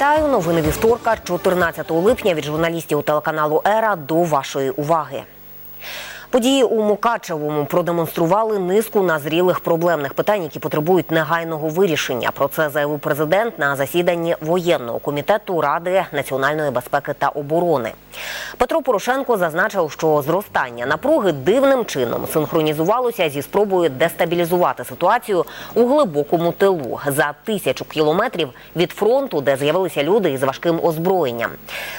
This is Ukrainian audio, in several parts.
Вітаю новини вівторка, 14 липня від журналістів телеканалу Ера до вашої уваги. Події у Мукачевому продемонстрували низку назрілих проблемних питань, які потребують негайного вирішення. Про це заявив президент на засіданні воєнного комітету Ради національної безпеки та оборони. Петро Порошенко зазначив, що зростання напруги дивним чином синхронізувалося зі спробою дестабілізувати ситуацію у глибокому тилу за тисячу кілометрів від фронту, де з'явилися люди із важким озброєнням.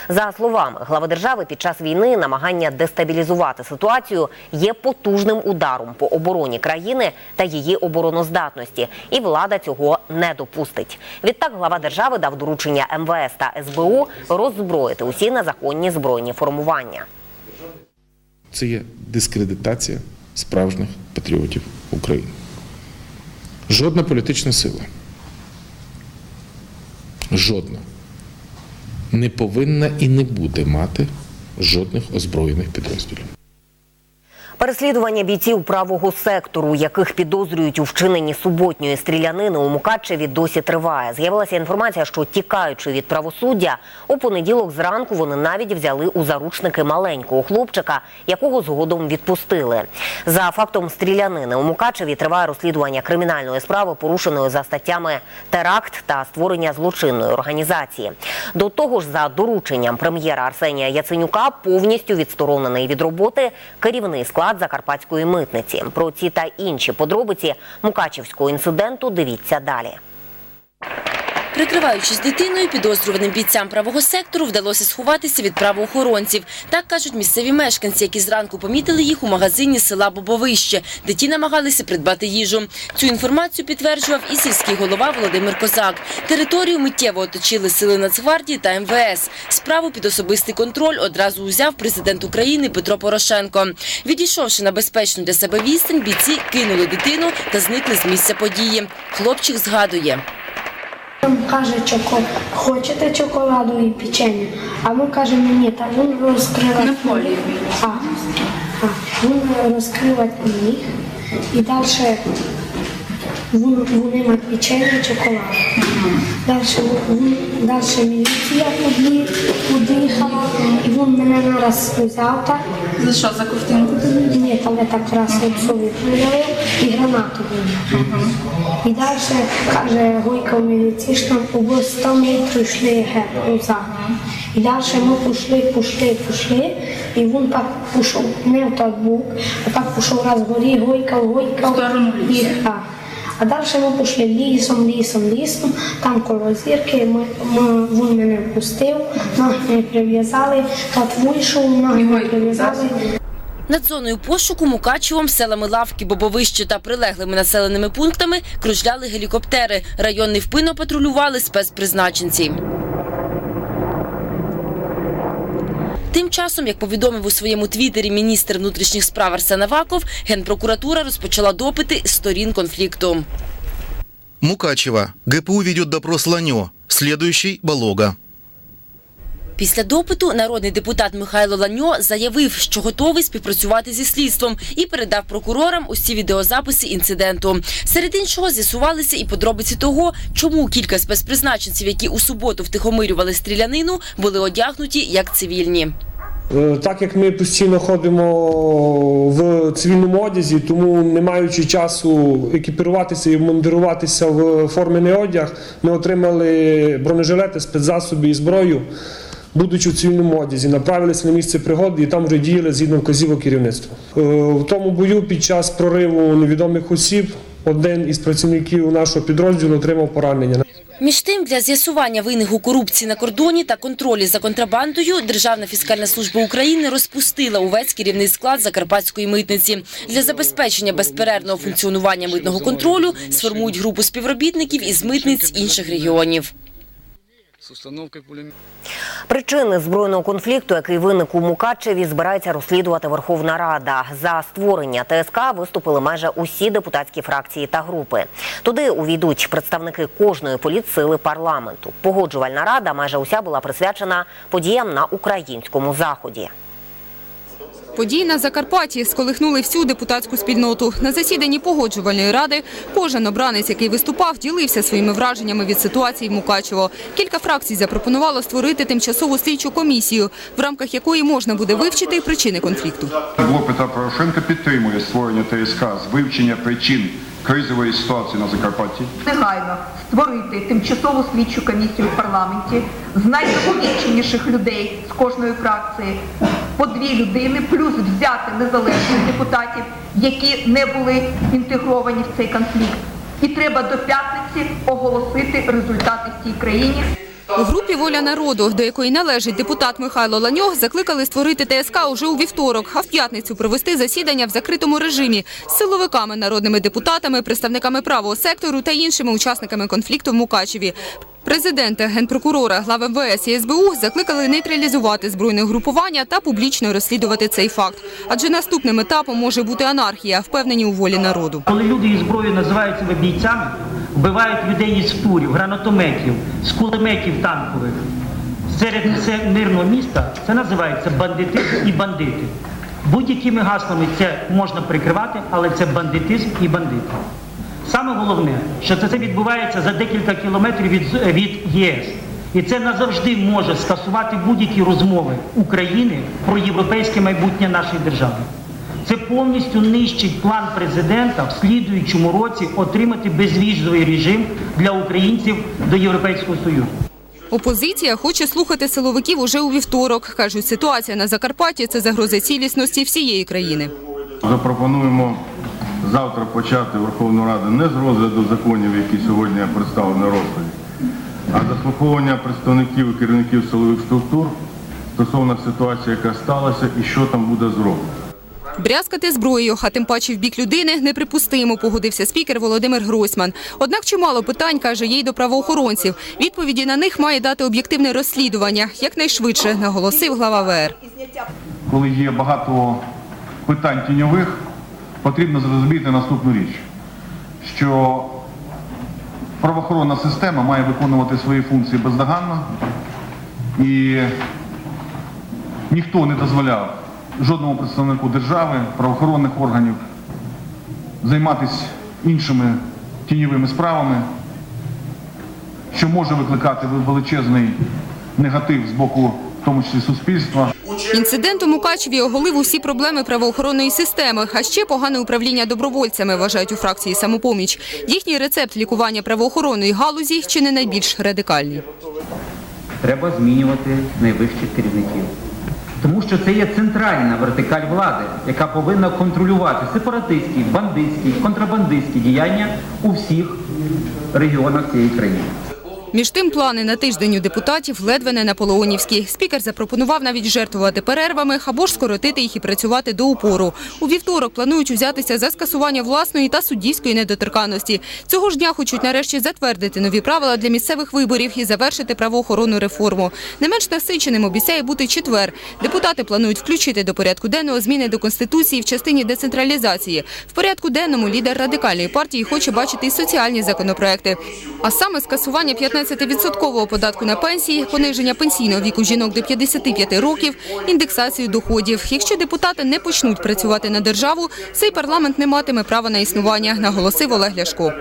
За словами глави держави, під час війни намагання дестабілізувати ситуацію є потужним ударом по обороні країни та її обороноздатності, і влада цього не допустить. Відтак глава держави дав доручення МВС та СБУ роззброїти усі незаконні збройні формування. Це є дискредитація справжніх патріотів України. Жодна політична сила, жодна не повинна і не буде мати жодних озброєних підрозділів. Переслідування бійців правого сектору, яких підозрюють у вчиненні суботньої стрілянини у Мукачеві, досі триває. З'явилася інформація, що тікаючи від правосуддя, у понеділок зранку вони навіть взяли у заручники маленького хлопчика, якого згодом відпустили. За фактом стрілянини у Мукачеві триває розслідування кримінальної справи, порушеної за статтями теракт та створення злочинної організації. До того ж, за дорученням прем'єра Арсенія Яценюка повністю відсторонений від роботи керівний склад Закарпатської митниці. Про ці та інші подробиці Мукачівського інциденту дивіться далі. Прикриваючись дитиною, підозрюваним бійцям правого сектору вдалося сховатися від правоохоронців. Так кажуть місцеві мешканці, які зранку помітили їх у магазині села Бобовище, де ті намагалися придбати їжу. Цю інформацію підтверджував і сільський голова Володимир Козак. Територію миттєво оточили сили Нацгвардії та МВС. Справу під особистий контроль одразу узяв президент України Петро Порошенко. Відійшовши на безпечну для себе відстань, бійці кинули дитину та зникли з місця події. Хлопчик згадує. Він каже, чоко, хочете чоколаду і печення, а ми кажемо ні, та він розкривати. На полі. А, а, він розкривати міг і далі вони мають печення, чоколад. Далі, міліція туди, під'їхала, і він мене нараз взяв так. За що, за ковтинку? Ні, там я так раз отцові придали і гранату виняв. І далі, каже, Гойка в міліцішна, у 100 метрів йшли назад. І далі ми пішли, пішли, пішли, і він так пішов, не в той бок, а так пішов раз горі, Гойка, Гойка. В сторону лісу. А, далі ми пішли лісом, лісом, лісом, там коло зірки, ми, ми, він мене впустив, ноги не прив'язали, тот вийшов, ноги не прив'язали. Над зоною пошуку Мукачевом, селами Лавки, Бобовище та прилеглими населеними пунктами кружляли гелікоптери. Районний впино патрулювали спецпризначенці. Тим часом, як повідомив у своєму твіттері міністр внутрішніх справ Арсен Аваков, генпрокуратура розпочала допити сторін конфлікту. Мукачева ГПУ ведет допрос Ланьо, Следующий – Болога. Після допиту народний депутат Михайло Ланьо заявив, що готовий співпрацювати зі слідством і передав прокурорам усі відеозаписи інциденту. Серед іншого з'ясувалися і подробиці того, чому кілька спецпризначенців, які у суботу втихомирювали стрілянину, були одягнуті як цивільні. Е, Так як ми постійно ходимо в цивільному одязі, тому не маючи часу екіпіруватися і вмундируватися в формений одяг, ми отримали бронежилети, спецзасоби і зброю, будучи в цивільному одязі, направилися на місце пригоди і там вже діяли згідно вказівок керівництва. Е, В тому бою під час прориву невідомих осіб один із працівників нашого підрозділу отримав поранення. Між тим, для з'ясування винних у корупції на кордоні та контролі за контрабандою Державна фіскальна служба України розпустила увесь керівний склад Закарпатської митниці. Для забезпечення безперервного функціонування митного контролю сформують групу співробітників із митниць інших регіонів. Причини збройного конфлікту, який виник у Мукачеві, збирається розслідувати Верховна Рада. За створення ТСК виступили майже усі депутатські фракції та групи. Туди увійдуть представники кожної політсили парламенту. Погоджувальна рада майже уся була присвячена подіям на українському заході. Події на Закарпатті сколихнули всю депутатську спільноту. На засіданні погоджувальної ради кожен обранець, який виступав, ділився своїми враженнями від ситуації в Мукачево. Кілька фракцій запропонувало створити тимчасову слідчу комісію, в рамках якої можна буде вивчити причини конфлікту. Блок Петра Порошенка підтримує створення ТСК з вивчення причин кризової ситуації на Закарпатті. негайно створити тимчасову слідчу комісію в парламенті з найдосвідченіших людей з кожної фракції, по дві людини, плюс взяти незалежних депутатів, які не були інтегровані в цей конфлікт. І треба до п'ятниці оголосити результати в цій країні. У групі «Воля народу», до якої належить депутат Михайло Ланьох, закликали створити ТСК уже у вівторок, а в п'ятницю провести засідання в закритому режимі з силовиками, народними депутатами, представниками правого сектору та іншими учасниками конфлікту в Мукачеві. Президента, генпрокурора, глави МВС і СБУ закликали нейтралізувати збройне групування та публічно розслідувати цей факт. Адже наступним етапом може бути анархія, впевнені у волі народу. Коли люди із зброєю називають себе бійцями, вбивають людей із фурів, гранатометів, з кулеметів танкових серед мирного міста, це називається бандитизм і бандити. Будь-якими гаслами це можна прикривати, але це бандитизм і бандити. Саме головне, що це відбувається за декілька кілометрів від, від ЄС. І це назавжди може скасувати будь-які розмови України про європейське майбутнє нашої держави. Це повністю нищить план президента в слідуючому році отримати безвізовий режим для українців до Європейського Союзу. Опозиція хоче слухати силовиків уже у вівторок. Кажуть, ситуація на Закарпатті – це загроза цілісності всієї країни. Запропонуємо завтра почати Верховну Раду не з розгляду законів, які сьогодні представлені на розгляді, а заслуховування представників і керівників силових структур стосовно ситуації, яка сталася, і що там буде зроблено. Брязкати зброєю, а тим паче в бік людини, неприпустимо, погодився спікер Володимир Гройсман. Однак чимало питань, каже, є й до правоохоронців. Відповіді на них має дати об'єктивне розслідування. Якнайшвидше, наголосив глава ВР. коли є багато питань тіньових, потрібно зрозуміти наступну річ, що правоохоронна система має виконувати свої функції бездоганно і ніхто не дозволяв жодному представнику держави, правоохоронних органів займатися іншими тіньовими справами, що може викликати величезний негатив з боку, в тому числі суспільства. Інцидент у Мукачеві оголив усі проблеми правоохоронної системи, а ще погане управління добровольцями, вважають у фракції «Самопоміч». Їхній рецепт лікування правоохоронної галузі чи не найбільш радикальний. треба змінювати найвищих керівників. Тому що це є центральна вертикаль влади, яка повинна контролювати сепаратистські, бандитські, контрабандистські діяння у всіх регіонах цієї країни. Між тим, плани на тиждень у депутатів ледве не наполеонівські. Спікер запропонував навіть жертвувати перервами або ж скоротити їх і працювати до упору. У вівторок планують узятися за скасування власної та суддівської недоторканності. Цього ж дня хочуть нарешті затвердити нові правила для місцевих виборів і завершити правоохоронну реформу. Не менш насиченим обіцяє бути четвер. Депутати планують включити до порядку денного зміни до Конституції в частині децентралізації. В порядку денному лідер радикальної партії хоче бачити і соціальні законопроекти. А саме скасування 15-відсоткового податку на пенсії, пониження пенсійного віку жінок до 55 років, індексацію доходів. Якщо депутати не почнуть працювати на державу, цей парламент не матиме права на існування, наголосив Олег Ляшко.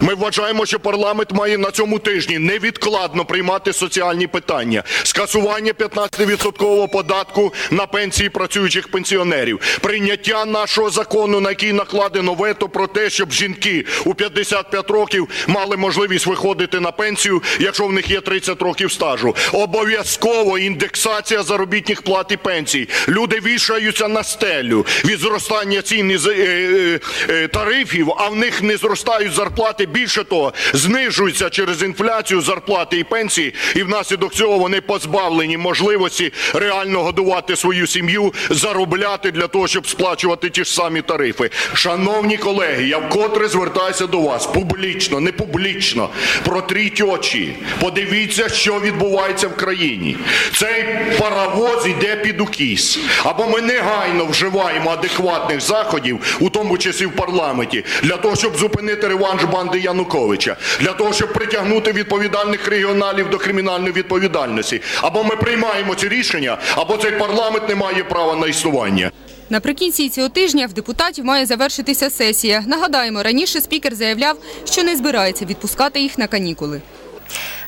Ми вважаємо, що парламент має на цьому тижні невідкладно приймати соціальні питання, скасування 15% податку на пенсії працюючих пенсіонерів, прийняття нашого закону, на який накладено вето про те, щоб жінки у 55 років мали можливість виходити на пенсію, якщо в них є 30 років стажу. Обов'язково індексація заробітних плат і пенсій. Люди вішаються на стелю від зростання цін і е, е, е, тарифів, а в них не зростають зарплати. Більше того, знижуються через інфляцію зарплати і пенсії, і внаслідок цього вони позбавлені можливості реально годувати свою сім'ю, заробляти для того, щоб сплачувати ті ж самі тарифи. Шановні колеги, я вкотре звертаюся до вас публічно, не публічно. Протріть очі, подивіться, що відбувається в країні. Цей паровоз йде під укіс. Або ми негайно вживаємо адекватних заходів, у тому числі в парламенті, для того, щоб зупинити реванш банди Януковича, для того, щоб притягнути відповідальних регіоналів до кримінальної відповідальності. Або ми приймаємо ці рішення, або цей парламент не має права на існування. Наприкінці цього тижня в депутатів має завершитися сесія. Нагадаємо, раніше спікер заявляв, що не збирається відпускати їх на канікули.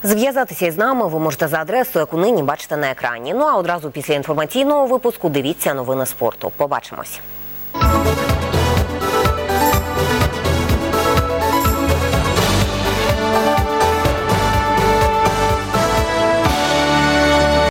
Зв'язатися із нами ви можете за адресою, яку нині бачите на екрані. Ну а одразу після інформаційного випуску дивіться новини спорту. Побачимось.